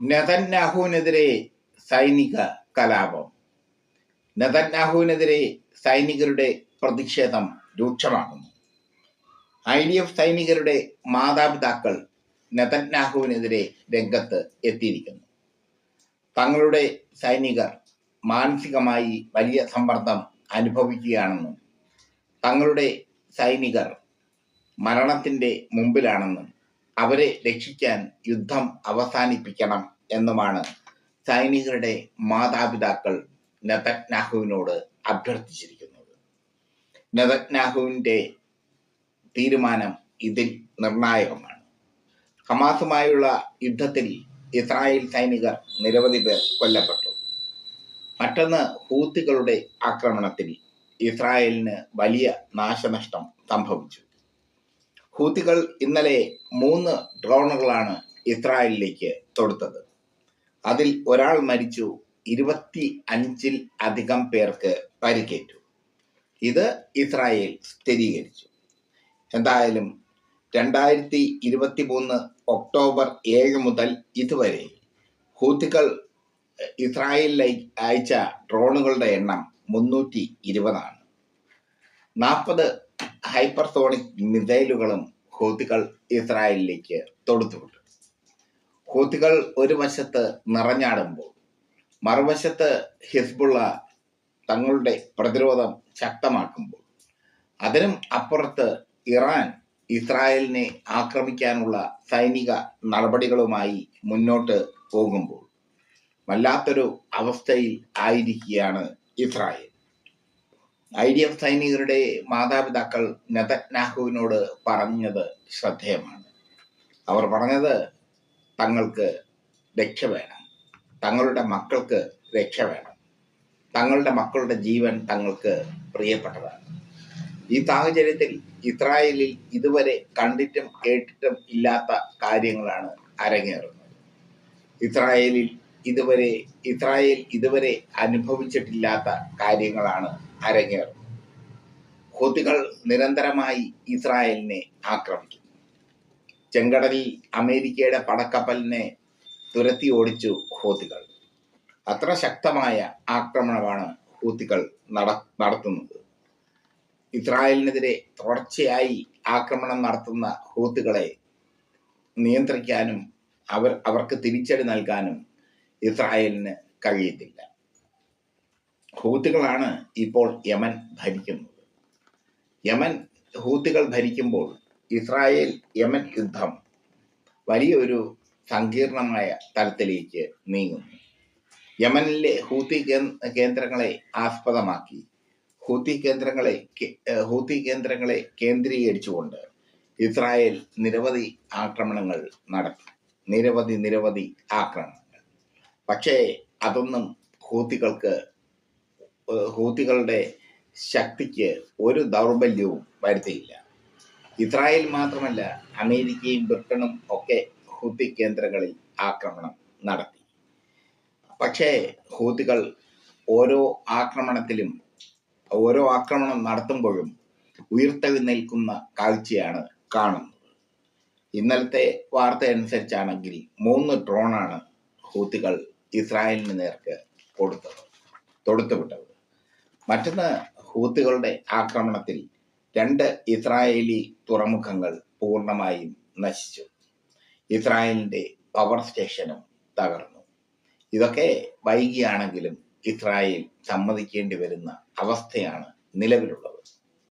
നെതന്യാഹുവിനെതിരെ സൈനിക കലാപം. നെതന്യാഹുവിനെതിരെ സൈനികരുടെ പ്രതിഷേധം രൂക്ഷമാകുന്നു. ഐ ഡി എഫ് സൈനികരുടെ മാതാപിതാക്കൾ നെതന്യാഹുവിനെതിരെ രംഗത്ത് എത്തിയിരിക്കുന്നു. തങ്ങളുടെ സൈനികർ മാനസികമായി വലിയ സമ്മർദ്ദം അനുഭവിക്കുകയാണെന്നും തങ്ങളുടെ സൈനികർ മരണത്തിന്റെ മുമ്പിലാണെന്നും അവരെ രക്ഷിക്കാൻ യുദ്ധം അവസാനിപ്പിക്കണം എന്നുമാണ് സൈനികരുടെ മാതാപിതാക്കൾ നെതന്യാഹുവിനോട് അഭ്യർത്ഥിച്ചിരിക്കുന്നത്. നെതന്യാഹുവിന്റെ തീരുമാനം ഇതിൽ നിർണായകമാണ്. ഹമാസുമായുള്ള യുദ്ധത്തിൽ ഇസ്രായേൽ സൈനികർ നിരവധി പേർ കൊല്ലപ്പെട്ടു. മറ്റൊന്ന് ഹൂത്തികളുടെ ആക്രമണത്തിൽ ഇസ്രായേലിന് വലിയ നാശനഷ്ടം സംഭവിച്ചു. ഹൂത്തികൾ ഇന്നലെ മൂന്ന് ഡ്രോണുകളാണ് ഇസ്രായേലിലേക്ക് തൊടുത്തത്. അതിൽ ഒരാൾ മരിച്ചു ഇരുപത്തി അഞ്ചിൽ അധികം പേർക്ക് പരിക്കേറ്റു. ഇത് ഇസ്രായേൽ സ്ഥിരീകരിച്ചു. എന്തായാലും രണ്ടായിരത്തി ഇരുപത്തി മൂന്ന് ഒക്ടോബർ ഏഴ് മുതൽ ഇതുവരെ ഹൂത്തികൾ ഇസ്രായേലിലേക്ക് അയച്ച ഡ്രോണുകളുടെ എണ്ണം മുന്നൂറ്റി ഇരുപതാണ്. നാൽപ്പത് ഹൈപ്പർസോണിക് മിസൈലുകളും ഹൂത്തികൾ ഇസ്രായേലിലേക്ക് തൊടുത്തുവിട്ടു ഹൂത്തികൾ ഒരു വശത്ത് നിറഞ്ഞാടുമ്പോൾ മറുവശത്ത് ഹിസ്ബുള്ള തങ്ങളുടെ പ്രതിരോധം ശക്തമാക്കുമ്പോൾ അതിനും അപ്പുറത്ത് ഇറാൻ ഇസ്രായേലിനെ ആക്രമിക്കാനുള്ള സൈനിക നടപടികളുമായി മുന്നോട്ട് പോകുമ്പോൾ വല്ലാത്തൊരു അവസ്ഥയിൽ ആയിരിക്കുകയാണ് ഇസ്രായേൽ. ഐ ഡി എഫ് സൈനികരുടെ മാതാപിതാക്കൾ നെതന്യാഹുവിനോട് പറഞ്ഞത് ശ്രദ്ധേയമാണ്. അവർ പറഞ്ഞത് തങ്ങൾക്ക് രക്ഷ വേണം. തങ്ങളുടെ മക്കൾക്ക് രക്ഷ വേണം. തങ്ങളുടെ മക്കളുടെ ജീവൻ തങ്ങൾക്ക് പ്രിയപ്പെട്ടതാണ്. ഈ സാഹചര്യത്തിൽ ഇസ്രായേലിൽ ഇതുവരെ കണ്ടിട്ടും കേട്ടിട്ടും ഇല്ലാത്ത കാര്യങ്ങളാണ് അരങ്ങേറുന്നത്. ഇസ്രായേലിൽ ഇതുവരെ ഇസ്രായേൽ ഇതുവരെ അനുഭവിച്ചിട്ടില്ലാത്ത കാര്യങ്ങളാണ് അരങ്ങേറുന്നത് ഹൂത്തികൾ നിരന്തരമായി ഇസ്രായേലിനെ ആക്രമിക്കുന്നു. ചെങ്കടലിൽ അമേരിക്കയുടെ പടക്കപ്പലിനെ തുരത്തി ഓടിച്ചു ഹൂത്തികൾ. അത്ര ശക്തമായ ആക്രമണമാണ് ഹൂത്തികൾ നട നടത്തുന്നത്. ഇസ്രായേലിനെതിരെ തുടർച്ചയായി ആക്രമണം നടത്തുന്ന ഹൂത്തുകളെ നിയന്ത്രിക്കാനും അവർ അവർക്ക് തിരിച്ചടി നൽകാനും ഇസ്രായേലിന് കഴിയത്തില്ല. ഹൂത്തുകളാണ് ഇപ്പോൾ യമൻ ഭരിക്കുന്നത്. യമൻ ഹൂത്തുകൾ ഭരിക്കുമ്പോൾ ഇസ്രായേൽ യമൻ യുദ്ധം വലിയൊരു സങ്കീർണമായ തലത്തിലേക്ക് നീങ്ങുന്നു. യമനിലെ ഹൂത്തി കേന്ദ്രങ്ങളെ ആസ്പദമാക്കി. ഹൂത്തി കേന്ദ്രങ്ങളെ ഹൂത്തി കേന്ദ്രങ്ങളെ കേന്ദ്രീകരിച്ചുകൊണ്ട് ഇസ്രായേൽ നിരവധി ആക്രമണങ്ങൾ നടത്തി. നിരവധി നിരവധി ആക്രമണങ്ങൾ. പക്ഷേ അതൊന്നും ഹൂത്തികൾക്ക് ഹൂത്തികളുടെ ശക്തിക്ക് ഒരു ദൗർബല്യവും വരുത്തിയില്ല. ഇസ്രായേൽ മാത്രമല്ല അമേരിക്കയും ബ്രിട്ടനും ഒക്കെ ഹൂത്തി കേന്ദ്രങ്ങളിൽ ആക്രമണം നടത്തി. പക്ഷേ ഹൂത്തികൾ ഓരോ ആക്രമണത്തിലും ഓരോ ആക്രമണം നടത്തുമ്പോഴും ഉയർത്തെഴുന്നേൽക്കുന്ന കാഴ്ചയാണ് കാണുന്നത്. ഇന്നലത്തെ വാർത്ത അനുസരിച്ചാണെങ്കിൽ മൂന്ന് ഡ്രോണാണ് ഹൂത്തികൾ ഇസ്രായേലിന് നേർക്ക് കൊടുത്തത് തൊടുത്തുവിട്ടത് മറ്റൊന്ന് ഹൂത്തുകളുടെ ആക്രമണത്തിൽ രണ്ട് ഇസ്രായേലി തുറമുഖങ്ങൾ പൂർണമായും നശിച്ചു. ഇസ്രായേലിന്റെ പവർ സ്റ്റേഷനും തകർന്നു. ഇതൊക്കെ വൈകിയാണെങ്കിലും ഇസ്രായേൽ സമ്മതിക്കേണ്ടി വരുന്ന അവസ്ഥയാണ് നിലവിലുള്ളത്.